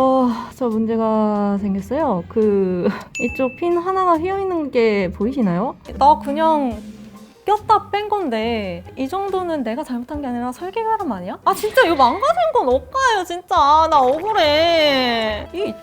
어, 저 문제가 생겼어요. 그 이쪽 핀 하나가 휘어 있는 게 보이시나요? 나 그냥 꼈다 뺀 건데 이 정도는 내가 잘못한 게 아니라 설계 결함 아니야? 아 진짜 이거 망가진 건 억까예요 진짜 나 억울해 이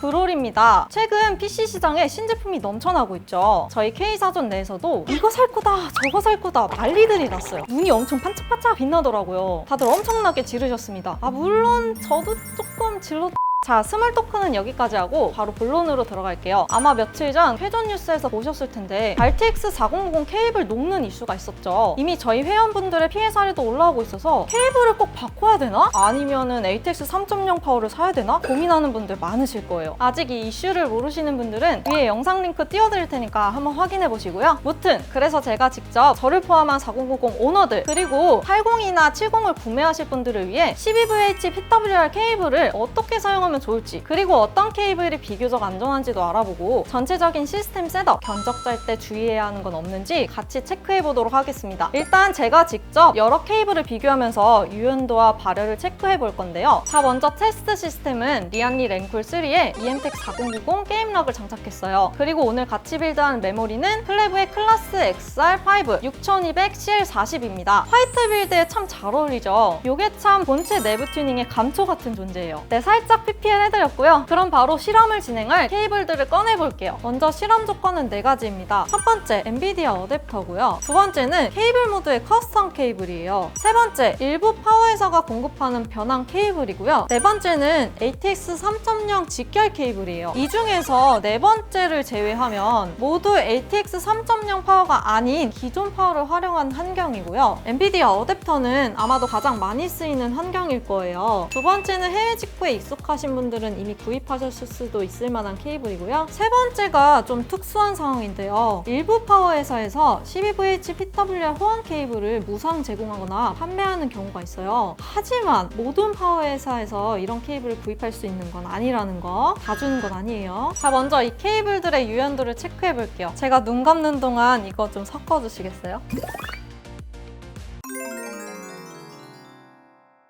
브롤입니다. 최근 PC 시장에 신제품이 넘쳐나고 있죠. 저희 K사전 내에서도 이거 살 거다, 저거 살 거다 난리들이 났어요. 눈이 엄청 반짝반짝 빛나더라고요. 다들 엄청나게 지르셨습니다. 아, 물론 저도 조금 질렀 자, 스몰 토크는 여기까지 하고 바로 본론으로 들어갈게요. 아마 며칠 전 회전 뉴스에서 보셨을 텐데 RTX 4090 케이블 녹는 이슈가 있었죠. 이미 저희 회원분들의 피해 사례도 올라오고 있어서 케이블을 꼭 바꿔야 되나? 아니면은 ATX 3.0 파워를 사야 되나? 고민하는 분들 많으실 거예요. 아직 이 이슈를 모르시는 분들은 위에 영상 링크 띄워드릴 테니까 한번 확인해 보시고요. 무튼 그래서 제가 직접 저를 포함한 4090 오너들 그리고 80이나 70을 구매하실 분들을 위해 12VH PWR 케이블을 어떻게 사용하면 좋을지 그리고 어떤 케이블이 비교적 안전한지도 알아보고 전체적인 시스템 셋업 견적 짤 때 주의해야 하는 건 없는지 같이 체크해 보도록 하겠습니다. 일단 제가 직접 여러 케이블을 비교하면서 유연도와 발열을 체크해 볼 건데요. 자 먼저 테스트 시스템은 리안리 랭쿨 3에 EMTEC 4090 게임락을 장착했어요. 그리고 오늘 같이 빌드한 메모리는 플레브의 클라스 XR5 6200CL40입니다. 화이트 빌드에 참 잘 어울리죠? 요게 참 본체 내부 튜닝의 감초 같은 존재예요. 네, 살짝 PPL 해드렸고요. 그럼 바로 실험을 진행할 케이블들을 꺼내볼게요. 먼저 실험 조건은 네 가지입니다. 첫 번째, 엔비디아 어댑터고요. 두 번째는 케이블 모드의 커스텀 케이블이에요. 세 번째, 일부 파워회사가 공급하는 변환 케이블이고요. 네 번째는 ATX 3.0 직결 케이블이에요. 이 중에서 네 번째를 제외하면 모두 ATX 3.0 파워가 아닌 기존 파워를 활용한 환경이고요. 엔비디아 어댑터는 아마도 가장 많이 쓰이는 환경일 거예요. 두 번째는 해외 직구에 익숙하신 분들은 이미 구입하셨을 수도 있을 만한 케이블이고요. 세 번째가 좀 특수한 상황인데요. 일부 파워 회사에서 12VH PWR 호환 케이블을 무상 제공하거나 판매하는 경우가 있어요. 하지만 모든 파워 회사에서 이런 케이블을 구입할 수 있는 건 아니라는 거, 다 주는 건 아니에요. 자, 먼저 이 케이블들의 유연도를 체크해 볼게요. 제가 눈 감는 동안 이거 좀 섞어 주시겠어요?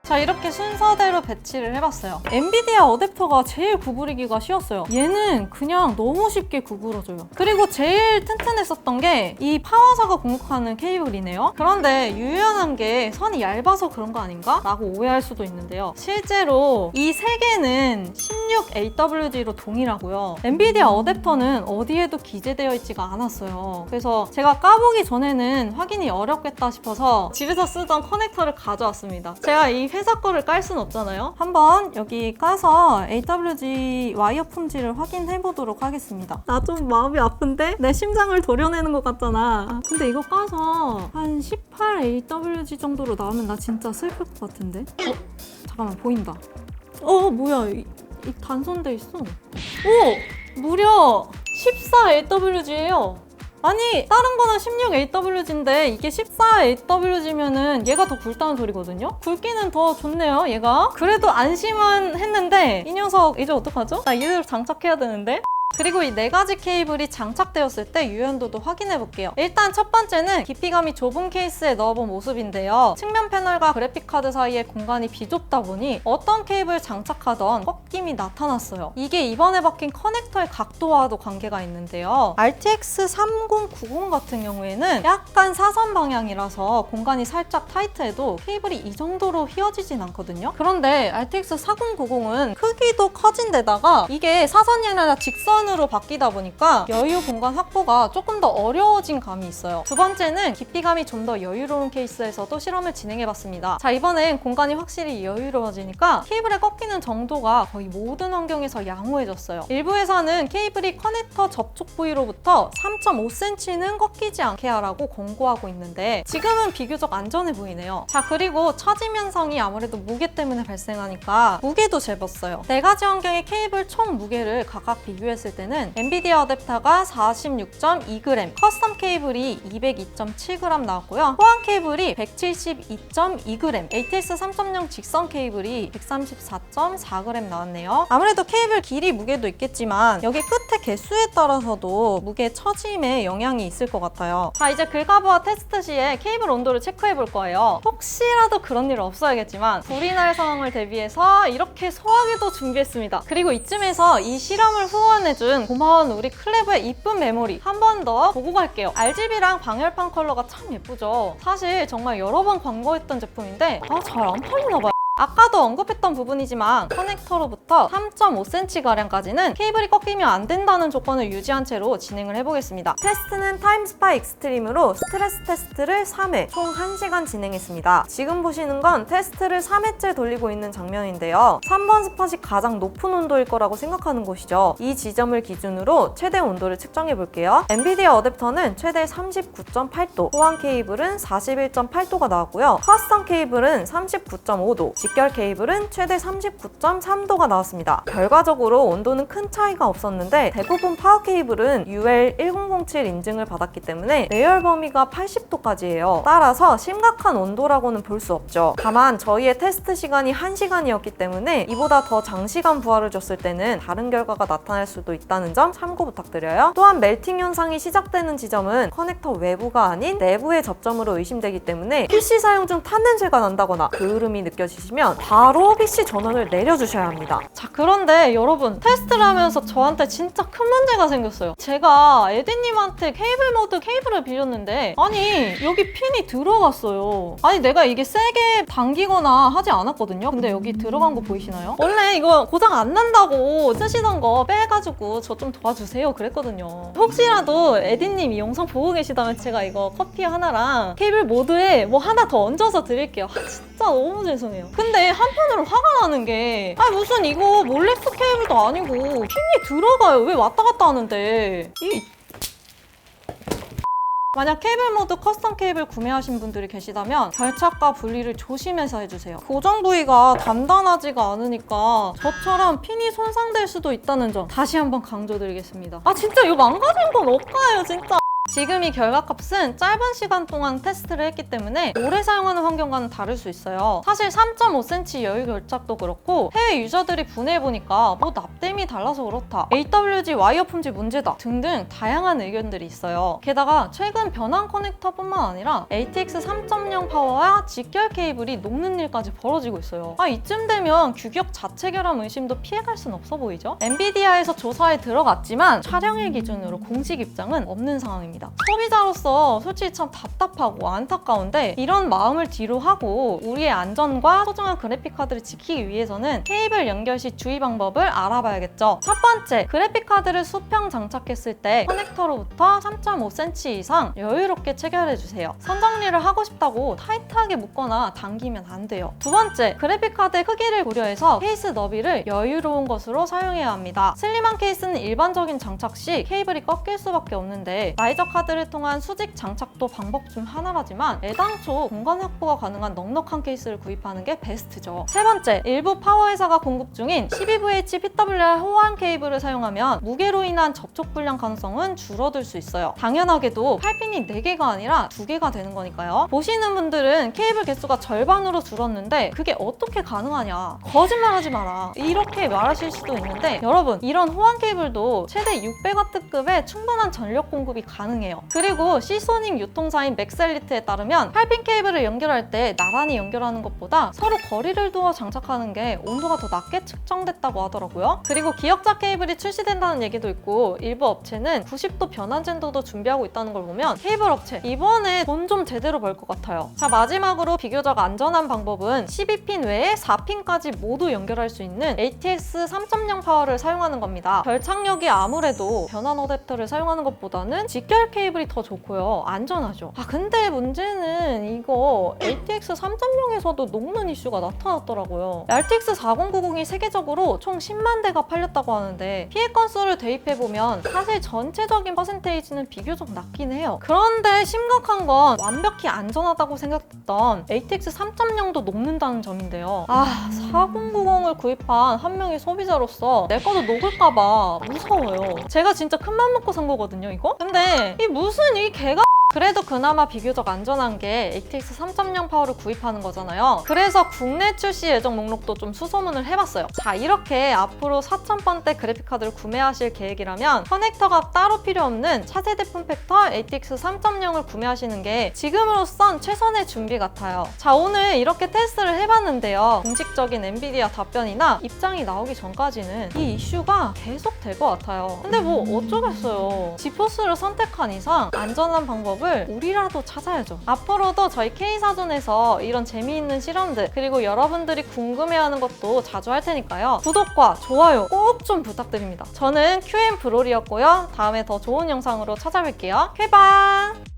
자 이렇게 순서대로 배치를 해봤어요. 엔비디아 어댑터가 제일 구부리기가 쉬웠어요. 얘는 그냥 너무 쉽게 구부러져요. 그리고 제일 튼튼했었던 게 이 파워사가 공급하는 케이블이네요. 그런데 유연한 게 선이 얇아서 그런 거 아닌가? 라고 오해할 수도 있는데요. 실제로 이 세 개는 16AWG로 동일하고요. 엔비디아 어댑터는 어디에도 기재되어 있지가 않았어요. 그래서 제가 까보기 전에는 확인이 어렵겠다 싶어서 집에서 쓰던 커넥터를 가져왔습니다. 제가 이 회사 거를 깔 순 없잖아요. 한번 여기 까서 AWG 와이어 품질을 확인해 보도록 하겠습니다. 나 좀 마음이 아픈데? 내 심장을 도려내는 것 같잖아. 아, 근데 이거 까서 한 18 AWG 정도로 나오면 나 진짜 슬플 것 같은데? 어? 잠깐만 보인다. 어 뭐야 이, 이 단선돼 있어. 오! 무려 14 AWG예요. 아니 다른 거는 16AWG인데 이게 14AWG면은 얘가 더 굵다는 소리거든요? 굵기는 더 좋네요 얘가 그래도 안심은 했는데 이 녀석 이제 어떡하죠? 나 이대로 장착해야 되는데 그리고 이 네 가지 케이블이 장착되었을 때 유연도도 확인해 볼게요. 일단 첫 번째는 깊이감이 좁은 케이스에 넣어본 모습인데요. 측면 패널과 그래픽 카드 사이에 공간이 비좁다 보니 어떤 케이블 장착하던 꺾임이 나타났어요. 이게 이번에 박힌 커넥터의 각도와도 관계가 있는데요. RTX 3090 같은 경우에는 약간 사선 방향이라서 공간이 살짝 타이트해도 케이블이 이 정도로 휘어지진 않거든요. 그런데 RTX 4090은 크기도 커진 데다가 이게 사선이 아니라 직선 으로 바뀌다 보니까 여유 공간 확보가 조금 더 어려워진 감이 있어요. 두 번째는 깊이감이 좀 더 여유로운 케이스에서도 실험을 진행해봤습니다. 자 이번엔 공간이 확실히 여유로워지니까 케이블의 꺾이는 정도가 거의 모든 환경에서 양호해졌어요. 일부 회사는 케이블이 커넥터 접촉 부위로부터 3.5cm는 꺾이지 않게 하라고 권고하고 있는데 지금은 비교적 안전해 보이네요. 자 그리고 현상이 아무래도 무게 때문에 발생하니까 무게도 재봤어요. 네 가지 환경의 케이블 총 무게를 각각 비교했을 때는 엔비디아 어댑터가 46.2g, 커스텀 케이블이 202.7g 나왔고요. 호환 케이블이 172.2g, ATX 3.0 직선 케이블이 134.4g 나왔네요. 아무래도 케이블 길이 무게도 있겠지만 여기 끝에 개수에 따라서도 무게 처짐에 영향이 있을 것 같아요. 자 이제 글가부와 테스트 시에 케이블 온도를 체크해 볼 거예요. 혹시라도 그런 일 없어야겠지만 불이 날 상황을 대비해서 이렇게 소화기도 준비했습니다. 그리고 이쯤에서 이 실험을 후원해 준 고마운 우리 클레브의 이쁜 메모리 한 번 더 보고 갈게요. RGB랑 방열판 컬러가 참 예쁘죠? 사실 정말 여러 번 광고했던 제품인데 아 잘 안 팔리나 봐요. 아까도 언급했던 부분이지만 커넥터로부터 3.5cm가량까지는 케이블이 꺾이면 안 된다는 조건을 유지한 채로 진행을 해보겠습니다. 테스트는 타임스파 익스트림으로 스트레스 테스트를 3회, 총 1시간 진행했습니다. 지금 보시는 건 테스트를 3회째 돌리고 있는 장면인데요. 3번 스팟이 가장 높은 온도일 거라고 생각하는 곳이죠. 이 지점을 기준으로 최대 온도를 측정해 볼게요. 엔비디아 어댑터는 최대 39.8도, 호환 케이블은 41.8도가 나왔고요. 커스텀 케이블은 39.5도, 직결 케이블은 최대 39.3도가 나왔습니다. 결과적으로 온도는 큰 차이가 없었는데 대부분 파워 케이블은 UL1007 인증을 받았기 때문에 내열 범위가 80도까지예요. 따라서 심각한 온도라고는 볼 수 없죠. 다만 저희의 테스트 시간이 1시간이었기 때문에 이보다 더 장시간 부하를 줬을 때는 다른 결과가 나타날 수도 있다는 점 참고 부탁드려요. 또한 멜팅 현상이 시작되는 지점은 커넥터 외부가 아닌 내부의 접점으로 의심되기 때문에 PC 사용 중 탄 냄새가 난다거나 그 흐름이 느껴지시면 바로 PC 전원을 내려주셔야 합니다. 자 그런데 여러분 테스트를 하면서 저한테 진짜 큰 문제가 생겼어요. 제가 에디님한테 케이블 모드 케이블을 빌렸는데 아니 여기 핀이 들어갔어요. 아니 내가 이게 세게 당기거나 하지 않았거든요. 근데 여기 들어간 거 보이시나요? 원래 이거 고장 안 난다고 쓰시던 거 빼가지고 저 좀 도와주세요 그랬거든요. 혹시라도 에디님 이 영상 보고 계시다면 제가 이거 커피 하나랑 케이블 모드에 뭐 하나 더 얹어서 드릴게요. 아, 진짜 너무 죄송해요. 근데 한편으로 화가 나는 게, 아 무슨 이거 몰렉스 케이블도 아니고 핀이 들어가요. 왜 왔다 갔다 하는데? 이 만약 케이블 모드 커스텀 케이블 구매하신 분들이 계시다면 결착과 분리를 조심해서 해주세요. 고정 부위가 단단하지가 않으니까 저처럼 핀이 손상될 수도 있다는 점 다시 한번 강조드리겠습니다. 아 진짜 이거 망가진 건 억까예요 진짜. 지금 이 결과값은 짧은 시간 동안 테스트를 했기 때문에 오래 사용하는 환경과는 다를 수 있어요. 사실 3.5cm 여유 결착도 그렇고 해외 유저들이 분해해보니까 뭐 납땜이 달라서 그렇다, AWG 와이어 품질 문제다 등등 다양한 의견들이 있어요. 게다가 최근 변환 커넥터뿐만 아니라 ATX 3.0 파워와 직결 케이블이 녹는 일까지 벌어지고 있어요. 아 이쯤 되면 규격 자체 결함 의심도 피해갈 순 없어 보이죠? 엔비디아에서 조사에 들어갔지만 촬영일 기준으로 공식 입장은 없는 상황입니다. 소비자로서 솔직히 참 답답하고 안타까운데 이런 마음을 뒤로 하고 우리의 안전과 소중한 그래픽 카드를 지키기 위해서는 케이블 연결 시 주의 방법을 알아봐야겠죠. 첫 번째, 그래픽 카드를 수평 장착했을 때 커넥터로부터 3.5cm 이상 여유롭게 체결해 주세요. 선 정리를 하고 싶다고 타이트하게 묶거나 당기면 안 돼요. 두 번째, 그래픽 카드의 크기를 고려해서 케이스 너비를 여유로운 것으로 사용해야 합니다. 슬림한 케이스는 일반적인 장착 시 케이블이 꺾일 수밖에 없는데 라이저 카드를 통한 수직 장착도 방법 중 하나라지만 애당초 공간 확보가 가능한 넉넉한 케이스를 구입하는 게 베스트죠. 세 번째, 일부 파워 회사가 공급 중인 12VH PWR 호환 케이블을 사용하면 무게로 인한 접촉 불량 가능성은 줄어들 수 있어요. 당연하게도 8핀이 4개가 아니라 2개가 되는 거니까요. 보시는 분들은 케이블 개수가 절반으로 줄었는데 그게 어떻게 가능하냐? 거짓말 하지 마라. 이렇게 말하실 수도 있는데 여러분, 이런 호환 케이블도 최대 600W급의 충분한 전력 공급이 가능 해요. 그리고 시소닉 유통사인 맥셀리트에 따르면 8핀 케이블을 연결할 때 나란히 연결하는 것보다 서로 거리를 두어 장착하는 게 온도가 더 낮게 측정됐다고 하더라고요. 그리고 기역자 케이블이 출시된다는 얘기도 있고 일부 업체는 90도 변환 젠도도 준비하고 있다는 걸 보면 케이블 업체 이번에 돈 좀 제대로 벌 것 같아요. 자 마지막으로 비교적 안전한 방법은 12핀 외에 4핀까지 모두 연결할 수 있는 ATX 3.0 파워를 사용하는 겁니다. 결착력이 아무래도 변환 어댑터를 사용하는 것보다는 직결 케이블이 더 좋고요. 안전하죠. 아 근데 문제는 이거 ATX RTX 3.0에서도 녹는 이슈가 나타났더라고요. RTX 4090이 세계적으로 총 10만 대가 팔렸다고 하는데 피해 건수를 대입해보면 사실 전체적인 퍼센테이지는 비교적 낮긴 해요. 그런데 심각한 건 완벽히 안전하다고 생각했던 ATX 3.0도 녹는다는 점인데요. 아, 4090을 구입한 한 명의 소비자로서 내 거도 녹을까봐 무서워요. 제가 진짜 큰 맘 먹고 산 거거든요, 이거? 근데 이 무슨 이 개가 그래도 그나마 비교적 안전한 게 ATX 3.0 파워를 구입하는 거잖아요. 그래서 국내 출시 예정 목록도 좀 수소문을 해봤어요. 자, 이렇게 앞으로 4,000번대 그래픽카드를 구매하실 계획이라면 커넥터가 따로 필요 없는 차세대 폼팩터 ATX 3.0을 구매하시는 게 지금으로선 최선의 준비 같아요. 자, 오늘 이렇게 테스트를 해봤는데요. 공식적인 엔비디아 답변이나 입장이 나오기 전까지는 이 이슈가 계속 될 것 같아요. 근데 뭐 어쩌겠어요. 지포스를 선택한 이상 안전한 방법을 우리라도 찾아야죠. 앞으로도 저희 K사전에서 이런 재미있는 실험들 그리고 여러분들이 궁금해하는 것도 자주 할 테니까요. 구독과 좋아요 꼭 좀 부탁드립니다. 저는 QM 브롤이었고요. 다음에 더 좋은 영상으로 찾아뵐게요. 쾌바!